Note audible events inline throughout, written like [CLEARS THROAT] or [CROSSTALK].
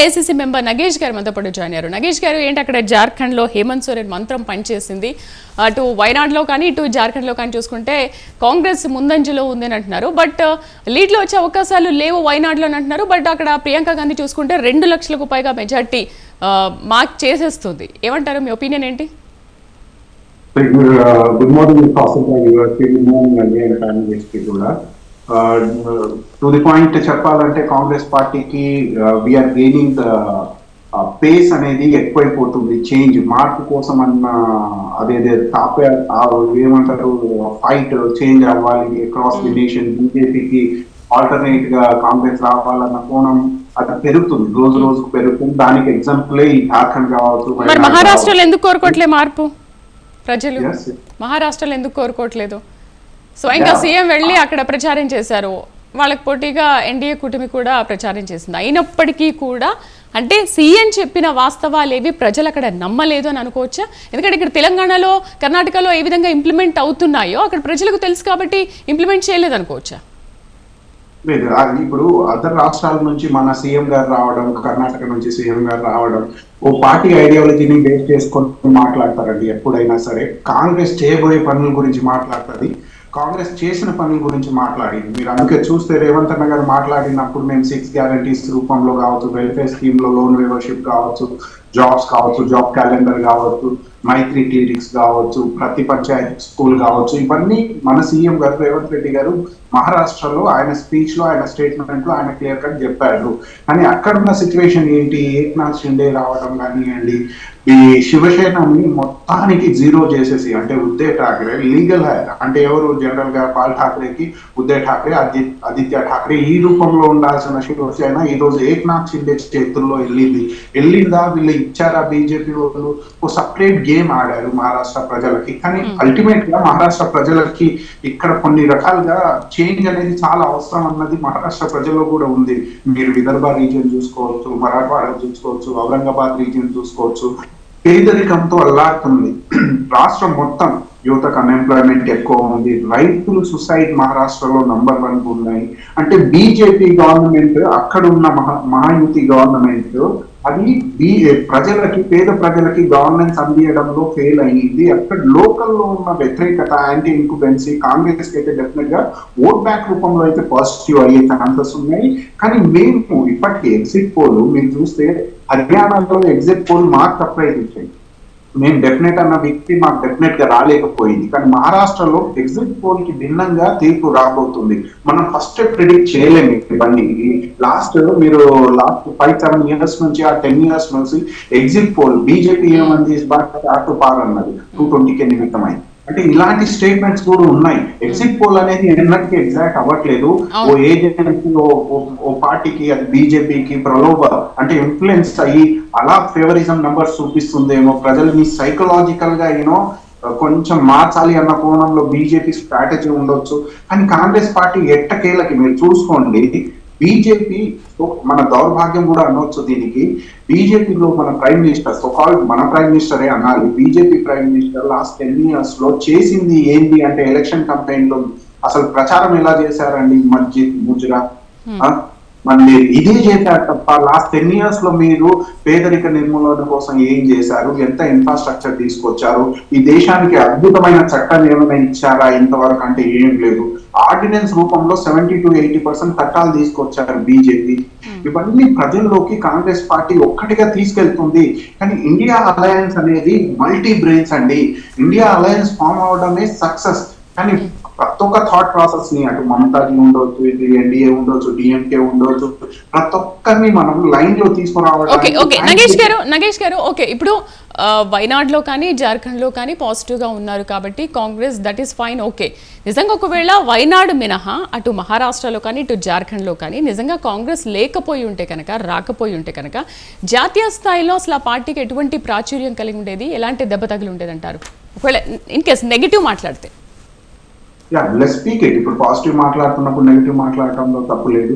ACC member Nagesh గారు మనతో పాటు జాయిన్ అయ్యారు నగేష్ గారు ఏంటి అక్కడ జార్ఖండ్లో హేమంత్ సోరెన్ మంత్రం పనిచేసింది అటు వైనాడ్లో కానీ ఇటు జార్ఖండ్లో కానీ చూసుకుంటే కాంగ్రెస్ ముందంజలో ఉందని అంటున్నారు బట్ లీడ్లో వచ్చే అవకాశాలు లేవు వైనాడ్లో అని అంటున్నారు బట్ అక్కడ ప్రియాంక గాంధీ చూసుకుంటే రెండు లక్షలకు పైగా మెజార్టీ మార్క్ చేసేస్తుంది ఏమంటారు మీ ఒపీనియన్ ఏంటి గుడ్ మార్నింగ్ కూడా టు ది పాయింట్ చెప్పాలంటే కాంగ్రెస్ పార్టీకి వీఆర్ గెయినింగ్ ద పేస్ అనేది ఎక్కువైపోతుంది. చేంజ్ మార్పు కోసం అన్న అదేదే టాప్ ఏమంటారు ఫైట్ చేంజ్ అవ్వాలి అక్రాస్ ది నేషన్ బీజేపీకి ఆల్టర్నేట్గా కాంగ్రెస్ రావాలన్న కోణం అది పెరుగుతుంది. రోజు రోజుకు పెరుగుతుంది. దానికి ఎగ్జాంపుల్ ఈ జార్ఖండ్ కావచ్చు మరి మహారాష్ట్రలో ఎందుకు కోరుకోవట్లే మార్పు? ప్రజలు. మహారాష్ట్రలో ఎందుకు కోరుకోవట్లేదు? స్వయంగా సీఎం వెళ్ళి అక్కడ ప్రచారం చేశారు. వాళ్ళకి పోటీగా ఎన్డీఏ కూటమి కూడా ప్రచారం చేసింది. అయినప్పటికీ కూడా అంటే సీఎం చెప్పిన వాస్తవాలేవి ప్రజలు అక్కడ నమ్మలేదు అని అనుకోవచ్చా? ఎందుకంటే ఇక్కడ తెలంగాణలో కర్ణాటకలో ఏ విధంగా ఇంప్లిమెంట్ అవుతున్నాయో అక్కడ ప్రజలకు తెలుసు కాబట్టి ఇంప్లిమెంట్ చేయలేదు అనుకోవచ్చా? లేదు ఇప్పుడు అదర్ రాష్ట్రాల నుంచి మన సీఎం గారు రావడం కర్ణాటక నుంచి సీఎం గారు రావడం ఓ పార్టీ ఐడియాలజీని బేస్ చేసుకొని మాట్లాడతారండి ఎప్పుడైనా సరే. కాంగ్రెస్ చేయబోయే పనుల గురించి మాట్లాడుతుంది. కాంగ్రెస్ చేసిన పనుల గురించి మాట్లాడింది. మీరు అందుకే చూస్తే రేవంత్ అన్న గారు మాట్లాడినప్పుడు మేము సిక్స్ గ్యారంటీస్ రూపంలో కావచ్చు వెల్ఫేర్ స్కీమ్లో లోన్ వేవర్షిప్ కావచ్చు జాబ్స్ కావచ్చు జాబ్ క్యాలెండర్ కావచ్చు మైత్రి క్లినిక్స్ కావచ్చు ప్రతి పంచాయత్ స్కూల్ కావచ్చు ఇవన్నీ మన సీఎం గారు రేవంత్ రెడ్డి గారు మహారాష్ట్రలో ఆయన స్పీచ్లో ఆయన స్టేట్మెంట్లో ఆయన క్లియర్ కట్ చెప్పారు. కానీ అక్కడ ఉన్న సిచ్యువేషన్ ఏంటి? ఏక్నాథ్ షిండే రావడం కానివ్వండి ఈ శివసేనని మొత్తానికి జీరో చేసేసి అంటే ఉద్దయ్ ఠాక్రే లీగల్ అంటే ఎవరు? జనరల్గా పాల్ ఠాక్రేకి ఉద్దయ్ ఠాక్రే ఆదిత్య ఠాక్రే ఈ రూపంలో ఉండాల్సిన శివసేన ఈ రోజు ఏక్నాథ్ షిండే చేతుల్లో వెళ్ళింది వెళ్ళిందా వీళ్ళు ఇచ్చారా బీజేపీ వాళ్ళు? ఓ సపరేట్ గేమ్ ఆడారు మహారాష్ట్ర ప్రజలకి. కానీ అల్టిమేట్గా మహారాష్ట్ర ప్రజలకి ఇక్కడ కొన్ని రకాలుగా చేంజ్ అనేది చాలా అవసరం అన్నది మహారాష్ట్ర ప్రజల్లో కూడా ఉంది. మీరు విదర్భ రీజియన్ చూసుకోవచ్చు మరాఠవాడ చూసుకోవచ్చు ఔరంగాబాద్ రీజియన్ చూసుకోవచ్చు. పేదరికంతో అల్లాడుతుంది. [CLEARS THROAT] రాష్ట్రం మొత్తం యువతకు అన్ఎంప్లాయ్మెంట్ ఎక్కువ ఉంది. రైతులు సుసైడ్ మహారాష్ట్రలో నంబర్ వన్ ఉన్నాయి. అంటే బీజేపీ గవర్నమెంట్ అక్కడ ఉన్న మహా మహాయుతి గవర్నమెంట్ అది ప్రజలకి పేద ప్రజలకి గవర్నెన్స్ అందియడంలో ఫెయిల్ అయ్యింది అక్కడ లోకల్లో ఉన్న వ్యతిరేకత యాంటీ ఇన్కుబెన్సీ కాంగ్రెస్ అయితే డెఫినెట్గా ఓట్ బ్యాక్ రూపంలో అయితే పాజిటివ్ అయ్యే ఛాన్సెస్ ఉన్నాయి. కానీ మేము ఇప్పటికీ ఎగ్జిట్ పోల్ మీరు చూస్తే హర్యానాలో ఎగ్జిట్ పోల్ మాకు తప్పైతే మేము డెఫినెట్ అన్న వ్యక్తి మాకు డెఫినెట్గా రాలేకపోయింది. కానీ మహారాష్ట్రలో ఎగ్జిట్ పోల్కి భిన్నంగా తీర్పు రాబోతుంది. మనం ఫస్ట్ ప్రిడిక్ట్ చేయలేము ఇవన్నీ లాస్ట్ మీరు లాస్ట్ ఫైవ్ సెవెన్ ఇయర్స్ నుంచి ఆ టెన్ ఇయర్స్ నుంచి ఎగ్జిట్ పోల్ బీజేపీ ఏమంది అటు పార్ అన్నది. టూ ట్వంటీకి నిమిత్తమైంది. అంటే ఇలాంటి స్టేట్మెంట్స్ కూడా ఉన్నాయి. ఎగ్జిట్ పోల్ అనేది ఎన్నటికి ఎగ్జాక్ట్ అవ్వట్లేదు. ఓ ఏజెన్సీ ఓ పార్టీకి అది బీజేపీకి ప్రలోభ అంటే ఇన్ఫ్లుయెన్స్ అయ్యి అలా ఫేవరిజం నెంబర్స్ చూపిస్తుందేమో ప్రజల్ని సైకలాజికల్గా యూనో కొంచెం మార్చాలి అన్న కోణంలో బీజేపీ స్ట్రాటజీ ఉండొచ్చు. కానీ కాంగ్రెస్ పార్టీ ఎట్టకేలకి మీరు చూసుకోండి. బీజేపీ మన దౌర్భాగ్యం కూడా అనొచ్చు దీనికి. బీజేపీలో మన ప్రైమ్ మినిస్టర్ సో కాల్డ్ మన ప్రైమ్ మినిస్టరే అనాలి. BJP prime minister last ten ఇయర్స్లో చేసింది ఏంటి అంటే ఎలక్షన్ కంపెయిన్లో అసలు ప్రచారం ఎలా చేశారండి మస్జిద్ ముజ్రా? మళ్ళీ ఇదే చేశారు తప్ప లాస్ట్ టెన్ ఇయర్స్లో మీరు పేదరిక నిర్మూలన కోసం ఏం చేశారు? ఎంత ఇన్ఫ్రాస్ట్రక్చర్ తీసుకొచ్చారు? ఈ దేశానికి అద్భుతమైన చట్టం ఏమైనా ఇచ్చారా? ఇంతవరకు అంటే ఏం లేదు. ఆర్డినెన్స్ రూపంలో సెవెంటీ టు ఎయిటీ పర్సెంట్ చట్టాలు తీసుకొచ్చారు బీజేపీ. ఇవన్నీ ప్రజల్లోకి కాంగ్రెస్ పార్టీ ఒక్కటిగా తీసుకెళ్తుంది. కానీ ఇండియా అలయన్స్ అనేది మల్టీ బ్రెయిన్స్ అండి. ఇండియా అలయన్స్ ఫామ్ అవడమే సక్సెస్ కానీ ప్రతి ఒక్క థాట్ ప్రాసెస్ని అటు మమతాజీ ఉండొచ్చు ఇది ఎన్డీఏ ఉండొచ్చు డిఎంకే ఉండొచ్చు ప్రతి ఒక్కరిని మనం లైన్లో ఓకే తీసుకురావడం ఓకే నగేష్ గారు నగేష్ గారు ఓకే. ఇప్పుడు వైనాడ్లో కానీ జార్ఖండ్లో కానీ పాజిటివ్గా ఉన్నారు కాబట్టి Congress that is fine okay. నిజంగా ఒకవేళ వైనాడు మినహా అటు మహారాష్ట్రలో కానీ ఇటు జార్ఖండ్లో కానీ నిజంగా కాంగ్రెస్ లేకపోయి ఉంటే కనుక రాకపోయి ఉంటే కనుక జాతీయ స్థాయిలో అసలు ఆ పార్టీకి ఎటువంటి ప్రాచుర్యం కలిగి ఉండేది? ఎలాంటి దెబ్బ తగిలి ఉండేది అంటారు ఒకవేళ ఇన్ కేస్ నెగిటివ్ మాట్లాడితే. యా లెస్ స్పీక్ ఇట్ ఇప్పుడు పాజిటివ్ మాట్లాడుతున్నప్పుడు నెగిటివ్ మాట్లాడటంలో తప్పు లేదు.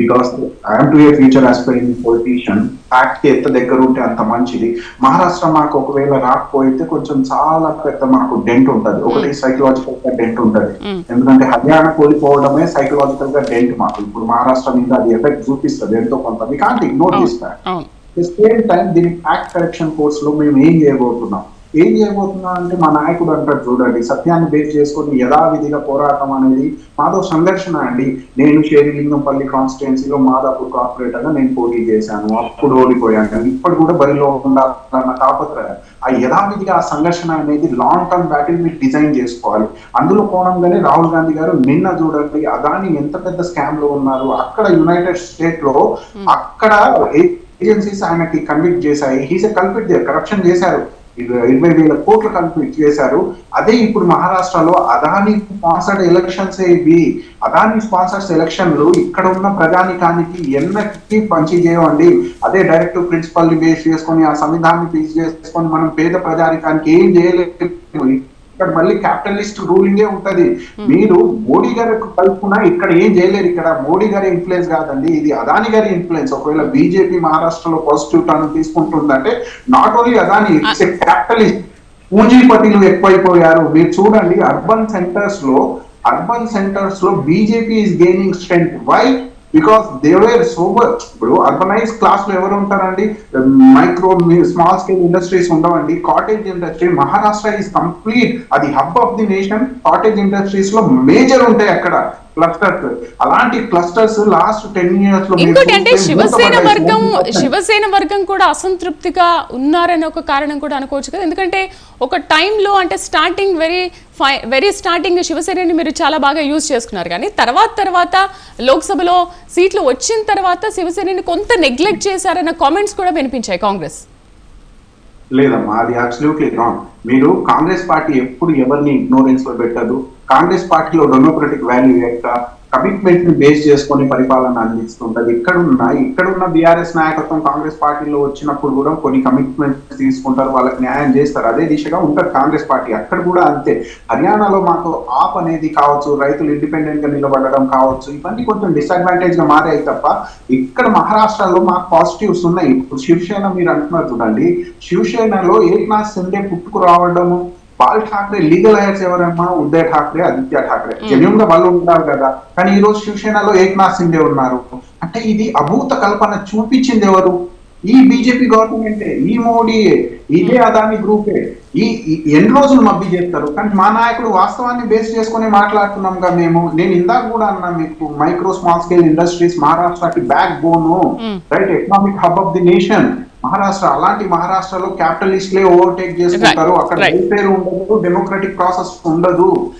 Because I'm to a future aspiring politician ఫ్యాక్ట్కి ఎంత దగ్గర ఉంటే అంత మంచిది. మహారాష్ట్ర మాకు ఒకవేళ రాకపోతే కొంచెం చాలా పెద్ద మాకు డెంట్ ఉంటది. ఒకటి సైకలాజికల్గా డెంట్ ఉంటది. ఎందుకంటే హర్యానా కోల్పోవడమే సైకలాజికల్గా డెంట్ మాకు. ఇప్పుడు మహారాష్ట్ర మీద అది ఎఫెక్ట్ చూపిస్తుంది ఎంతో కొంత. వి కాంట్ ఇగ్నోర్ ఫ్యాక్ట్ అవును సేమ్ టైం దీని యాక్ట్ కరెక్షన్ కోర్స్లో మేము ఏం చేయబోతున్నాం? ఏం చేయబోతున్నాం అంటే మా నాయకుడు అంటాడు చూడండి సత్యాన్ని బేస్ చేసుకొని యథావిధిగా పోరాటం అనేది మాదో సంఘర్షణ అండి. నేను షేరిలింగంపల్లి కాన్స్టిట్యున్సీలో మాదాపూర్ కార్పొరేటర్గా నేను పోటీ చేశాను అప్పుడు ఓడిపోయాను ఇప్పుడు కూడా బరిలో ఉండాలన్న తాపత్రయం. ఆ యథావిధిగా ఆ సంఘర్షణ అనేది లాంగ్ టర్మ్ బ్యాటిల్ మీరు డిజైన్ చేసుకోవాలి. అందులో కోణంగానే రాహుల్ గాంధీ గారు నిన్న చూడండి అదాని ఎంత పెద్ద స్కామ్లో ఉన్నారు అక్కడ యునైటెడ్ స్టేట్లో అక్కడ ఏజెన్సీస్ ఆయనకి కన్విక్ట్ చేశాయి. హీస్ ఎ కల్పిట్ కరప్షన్ చేశారు. ఇరవై వేల కోట్లు కల్పిట్ చేశారు. అదే ఇప్పుడు మహారాష్ట్రలో అదాని స్పాన్సర్డ్ ఎలక్షన్స్ ఇవి అదాని స్పాన్సర్స్ ఎలక్షన్లు ఇక్కడ ఉన్న ప్రజానికానికి ఎన్నకి పంచి చేయవండి అదే డైరెక్ట్ ప్రిన్సిపల్ని బేస్ చేసుకొని ఆ సంవిధాన్ని బేస్ చేసుకొని మనం పేద ప్రజానికానికి ఏం చేయలేము. ఇక్కడ మళ్ళీ క్యాపిటలిస్ట్ రూలింగే ఉంటది. మీరు మోడీ గారు కలుపుకున్నా ఇక్కడ ఏం చేయలేరు ఇక్కడ. మోడీ గారి ఇన్ఫ్లుయెన్స్ కాదండి. ఇది అదాని గారి ఇన్ఫ్లుయెన్స్ ఒకవేళ బీజేపీ మహారాష్ట్రలో positive turn తీసుకుంటుందంటే not only Adani it's capitalist పూంజీపతిలు ఎక్కువైపోయారు. మీరు చూడండి అర్బన్ సెంటర్స్లో అర్బన్ సెంటర్స్లో BJP is gaining strength why because they're sober ఇప్పుడు అర్బనైజ్ క్లాస్లో ఎవరు ఉంటారండి? మైక్రో స్మాల్ స్కేల్ ఇండస్ట్రీస్ ఉండవండి. Cottage industry Maharashtra is complete అది hub of the nation cottage ఇండస్ట్రీస్లో major ఉంటాయి అక్కడ. క్లస్టర్స్ అలాంటి క్లస్టర్స్ లాస్ట్ టెన్ ఇయర్స్లో ఇంకోటి అంటే శివసేన. వర్గం 90%. శివసేన వర్గం కూడా అసంతృప్తిగా ఉన్నారని ఒక కారణం కూడా అనుకోవచ్చు కదా ఎందుకంటే ఒక టైంలో అంటే స్టార్టింగ్ వెరీ వెరీ స్టార్టింగ్ శివసేనని మీరు చాలా బాగా యూజ్ చేసుకున్నారు కానీ తర్వాత తర్వాత లోక్సభలో సీట్లు వచ్చిన తర్వాత శివసేనని కొంత నెగ్లెక్ట్ చేశారన్న కామెంట్స్ కూడా వినిపించాయి కాంగ్రెస్ లేదమ్మా అది అబ్సల్యూట్లీ రాంగ్ మీరు కాంగ్రెస్ పార్టీ ఎప్పుడు ఎవరిని ఇగ్నోరెన్స్లో పెట్టదు కాంగ్రెస్ పార్టీలో డెమోక్రటిక్ వాల్యూ యొక్క కమిట్మెంట్ని బేస్ చేసుకొని పరిపాలన అందిస్తుంటది. ఇక్కడున్న ఇక్కడున్న బీఆర్ఎస్ నాయకత్వం కాంగ్రెస్ పార్టీలో వచ్చినప్పుడు కూడా కొన్ని కమిట్మెంట్ తీసుకుంటారు వాళ్ళకి న్యాయం చేస్తారు. అదే దిశగా ఉంటుంది కాంగ్రెస్ పార్టీ. అక్కడ కూడా అంతే. హర్యానాలో మాకు ఆప్ అనేది కావచ్చు రైతులు ఇండిపెండెంట్గా నిలబడడం కావచ్చు ఇవన్నీ కొంచెం డిసడ్వాంటేజ్గా మారాయి తప్ప ఇక్కడ మహారాష్ట్రలో మాకు పాజిటివ్స్ ఉన్నాయి. ఇప్పుడు శివసేన మీరు అంటున్నారు చూడండి. శివసేనలో ఏక్నాథ్ సిండే పుట్టుకు రావడము బాల్ ఠాక్రే లీగల్ హైర్స్ ఎవరమ్మా? ఉద్దయ్ ఠాక్రే ఆదిత్య ఠాక్రే. జెన్యున్గా వాళ్ళు ఉంటారు కదా. కానీ ఈ రోజు శివసేనలో ఏక్నాథ్ సిండే ఉన్నారు. అంటే ఇది అభూత కల్పన చూపించింది ఎవరు? ఈ బీజేపీ గవర్నమెంటే ఈ మోడీయే ఇదే అదాని గ్రూపే. ఈ ఈ ఎన్ని రోజులు మబ్బి చేస్తారు? కానీ మా నాయకుడు వాస్తవాన్ని బేస్ చేసుకుని మాట్లాడుతున్నాంగా మేము. నేను ఇందాక కూడా అన్నా మీకు micro small scale industries మహారాష్ట్రకి backbone. Right economic hub of the nation. Maharashtra అలాంట్ మహారాష్ట్రలో క్యాపిటలిస్ట్లే ఓవర్టేక్ చేసుకుంటారు అక్కడ. వెల్ఫేర్ ఉండదు డెమోక్రటిక్ ప్రాసెస్ ఉండదు